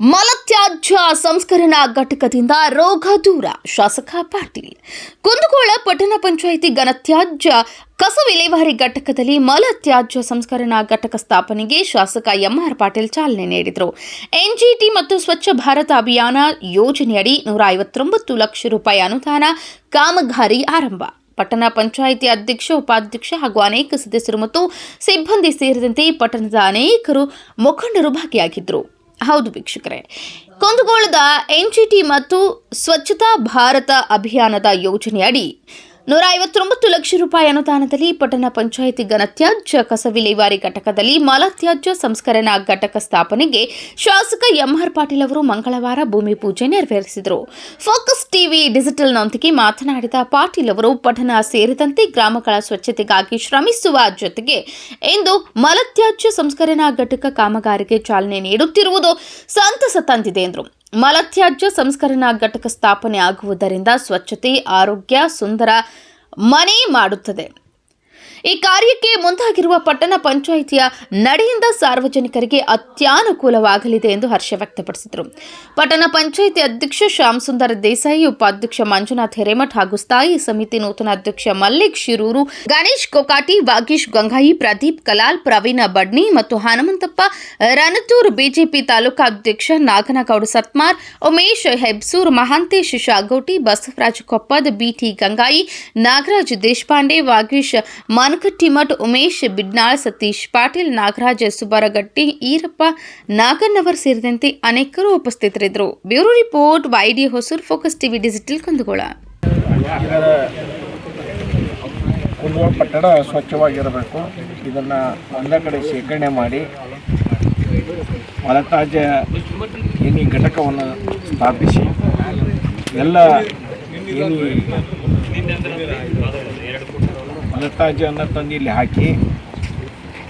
ಮಲತ್ಯಾಜ್ಯ ಸಂಸ್ಕರಣಾ ಘಟಕದಿಂದ ರೋಗ ದೂರ. ಶಾಸಕ ಪಾಟೀಲ್. ಕುಂದಗೋಳ ಪಟ್ಟಣ ಪಂಚಾಯಿತಿ ಘನತ್ಯಾಜ್ಯ ಕಸ ವಿಲೇವಾರಿ ಘಟಕದಲ್ಲಿ ಮಲತ್ಯಾಜ್ಯ ಸಂಸ್ಕರಣಾ ಘಟಕ ಸ್ಥಾಪನೆಗೆ ಶಾಸಕ ಎಂಆರ್ ಪಾಟೀಲ್ ಚಾಲನೆ ನೀಡಿದರು. ಎನ್ಜಿಟಿ ಮತ್ತು ಸ್ವಚ್ಛ ಭಾರತ ಅಭಿಯಾನ ಯೋಜನೆಯಡಿ ನೂರ ಐವತ್ತೊಂಬತ್ತು ಲಕ್ಷ ರೂಪಾಯಿ ಅನುದಾನ ಕಾಮಗಾರಿ ಆರಂಭ. ಪಟ್ಟಣ ಪಂಚಾಯಿತಿ ಅಧ್ಯಕ್ಷ, ಉಪಾಧ್ಯಕ್ಷ ಹಾಗೂ ಅನೇಕ ಸದಸ್ಯರು ಮತ್ತು ಸಿಬ್ಬಂದಿ ಸೇರಿದಂತೆ ಪಟ್ಟಣದ ಅನೇಕರು ಮುಖಂಡರು ಭಾಗಿಯಾಗಿದ್ದರು. ಹೌದು ವೀಕ್ಷಕರೇ. ಕುಂದಗೋಳದ ಟಿ ಮತ್ತು ಸ್ವಚ್ಛತಾ ಭಾರತ ಅಭಿಯಾನದ ಯೋಜನೆಯಡಿ ನೂರ ಐವತ್ತೊಂಬತ್ತು ಲಕ್ಷ ರೂಪಾಯಿ ಅನುದಾನದಲ್ಲಿ ಪಟ್ಟಣ ಪಂಚಾಯಿತಿ ಘನತ್ಯಾಜ್ಯ ಕಸ ವಿಲೇವಾರಿ ಘಟಕದಲ್ಲಿ ಮಲತ್ಯಾಜ್ಯ ಸಂಸ್ಕರಣಾ ಘಟಕ ಸ್ಥಾಪನೆಗೆ ಶಾಸಕ ಎಂಆರ್ ಪಾಟೀಲ್ ಅವರು ಮಂಗಳವಾರ ಭೂಮಿ ಪೂಜೆ ನೆರವೇರಿಸಿದರು. ಫೋಕಸ್ ಟಿವಿ ಡಿಜಿಟಲ್ನೊಂದಿಗೆ ಮಾತನಾಡಿದ ಪಾಟೀಲ್ ಅವರು ಪಟ್ಟಣ ಸೇರಿದಂತೆ ಗ್ರಾಮಗಳ ಸ್ವಚ್ಛತೆಗಾಗಿ ಶ್ರಮಿಸುವ ಜೊತೆಗೆ ಇಂದು ಮಲತ್ಯಾಜ್ಯ ಸಂಸ್ಕರಣಾ ಘಟಕ ಕಾಮಗಾರಿಗೆ ಚಾಲನೆ ನೀಡುತ್ತಿರುವುದು ಸಂತಸ ತಂದಿದೆ ಎಂದರು. ಮಲತ್ಯಾಜ್ಯ ಸಂಸ್ಕರಣಾ ಘಟಕ ಸ್ಥಾಪನೆ ಆಗುವುದರಿಂದ ಸ್ವಚ್ಛತೆ ಆರೋಗ್ಯ ಸುಂದರ ಮನೆ ಮಾಡುತ್ತದೆ. ಈ ಕಾರ್ಯಕ್ಕೆ ಮುಂದಾಗಿರುವ ಪಟ್ಟಣ ಪಂಚಾಯಿತಿಯ ನಡೆಯಿಂದ ಸಾರ್ವಜನಿಕರಿಗೆ ಅತ್ಯಾನುಕೂಲವಾಗಲಿದೆ ಎಂದು ಹರ್ಷ ವ್ಯಕ್ತಪಡಿಸಿದರು. ಪಟ್ಟಣ ಪಂಚಾಯಿತಿ ಅಧ್ಯಕ್ಷ ಶ್ಯಾಮ್ ಸುಂದರ್ ದೇಸಾಯಿ, ಉಪಾಧ್ಯಕ್ಷ ಮಂಜುನಾಥ್ ಹಿರೇಮಠ್ ಹಾಗೂ ಸ್ಥಾಯಿ ಸಮಿತಿ ನೂತನ ಅಧ್ಯಕ್ಷ ಮಲ್ಲಿಕ್ ಶಿರೂರು, ಗಣೇಶ್ ಕೊಕಾಟಿ, ವಾಗೀಶ್ ಗಂಗಾಯಿ, ಪ್ರದೀಪ್ ಕಲಾಲ್, ಪ್ರವೀಣ ಬಡ್ನಿ ಮತ್ತು ಹನುಮಂತಪ್ಪ, ರಣತೂರು ಬಿಜೆಪಿ ತಾಲೂಕಾ ಅಧ್ಯಕ್ಷ ನಾಗನಗೌಡ ಸತ್ಮಾರ್, ಉಮೇಶ್ ಹೆಬ್ಸೂರ್, ಮಹಾಂತೇಶ್ ಶಾಗೋಟಿ, ಬಸವರಾಜ್ ಕೊಪ್ಪದ್, ಬಿಟಿ ಗಂಗಾಯಿ, ನಾಗರಾಜ್ ದೇಶಪಾಂಡೆ, ವಾಗೀಶ್ ಮಾನಕಟ್ಟಿಮಠ್ ಉಮೇಶ್, ಬಿಡ್ನಾಳ್, ಸತೀಶ್ ಪಾಟೀಲ್, ನಾಗರಾಜ್, ಸುಬ್ಬರಗಟ್ಟಿ, ಈರಪ್ಪ ನಾಗನ್ನವರ್ ಸೇರಿದಂತೆ ಅನೇಕರು ಉಪಸ್ಥಿತರಿದ್ದರು. Bureau report, YD Hosur, focus TV digital Kundagol. ಕಟ್ಟಡ ಸ್ವಚ್ಛವಾಗಿರಬೇಕು. ಇದನ್ನ ಒಂದೇ ಕಡೆ ಶೇಖರಣೆ ಮಾಡಿ ಮಲತಾಜ ಏನಿ ಘಟಕವನ್ನು ಸ್ಥಾಪಿಸಿ, ಎಲ್ಲ ಏನಿ ಮಲತಾಜನ್ನು ತಂದು ಇಲ್ಲಿ ಹಾಕಿ